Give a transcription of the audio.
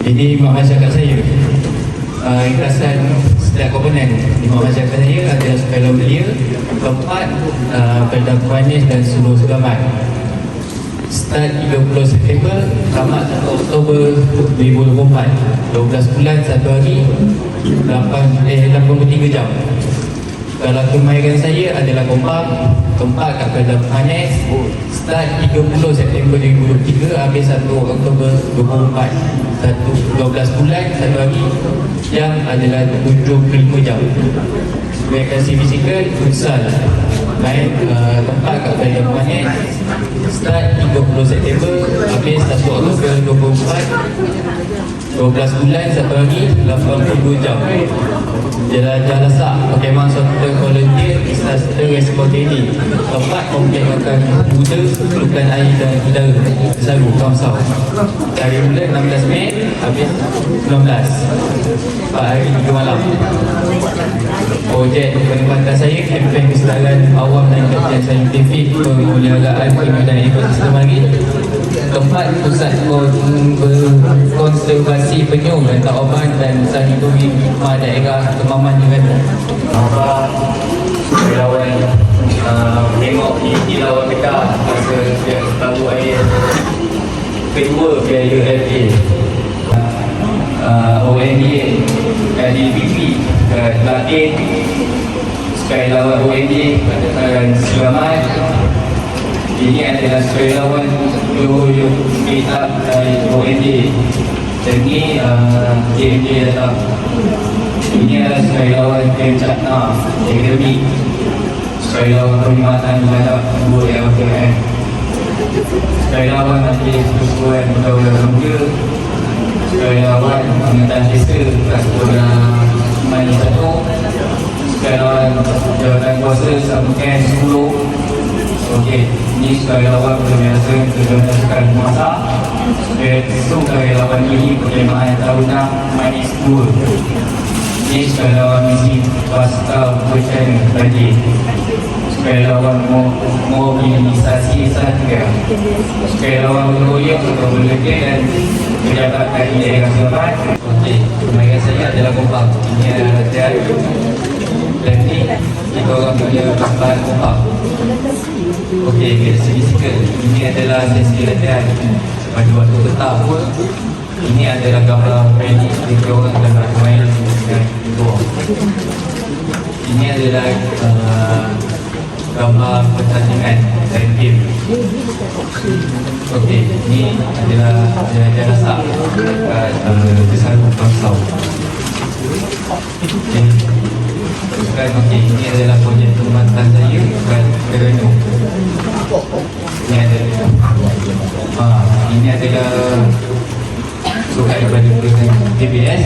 Jadi masyarakat saya uh, Ringkasan setiap komponen di masyarakat saya ada skala belia Keempat uh, Peredam Manis dan seluruh segamat Start 30 September Tamat 1 Oktober 2024 12 bulan 1 hari 8, eh, 83 jam kalau kemahiran saya adalah kompak Keempat kat Peredam Manis Start 30 September 2023 Habis 1 Oktober 2024 satu, 12 bulan, 1 hari Yang adalah 75 jam. Rekreasi fizikal, futsal Main uh, tempat kat Peredam Manis Start 30 September Habis 1 Oktober 2024 12 bulan, 1 hari 82 jam. Lasak Pokemon Software Volunteer Disaster Response Training Tempat memperkenalkan muda Perlukan air dan udara. Bersama Kamsau Dari mula 16 Mei Habis 19 4 hari 3 malam Projek penempatan saya Kempen kesedaran awam dan kajian saintifik Pemeliharaan kimia dan ekosistem marin Tempat pusat kon- konservasi penyu dan tauban dan sanituri hikmah daerah Kemaman Terengganu. Nampak relawan uh, di kilauan dekat masa dia tahu air kedua biaya uh, ONDA LDPP uh, Latin sekali lawan ONDA dan selamat ini adalah sekali lawan Johor Kitab dari ONDA dan ini uh, JMJ datang ini adalah sekali lawan Kem Chatna Akademi sekali lawan perkhidmatan terhadap dua LPM sekali lawan nanti persekutuan pergaulan muda sekali pengenalan desa kat sekolah Mani Satu. Lawan jawatan kuasa Sabukan 10 Okey, ini sekali lawan perbiasa kejuaraan sekarang masa dan sekali lawan ini perkemahan tahunan Manis 2 ini sekali lawan misi pasca bencana banjir. Sekali lawan mo- mobilisasi satria sekali lawan penulis untuk bekerja dan pejabat dari daerah setempat Okey, kemahiran saya adalah kompak ini adalah latihan dan ini kita orang punya gambar kompak Okey, dari segi fizikal ini adalah sesi latihan pada waktu petang ini adalah gambar training kita orang dan bermain dengan ketua. Ini adalah uh, adalah jalan rasak dekat uh, Besar Bangsau. Okay. Sekarang okey, ini adalah projek perkhidmatan saya dekat Terengganu. Ini adalah Ah, ini adalah surat daripada TBS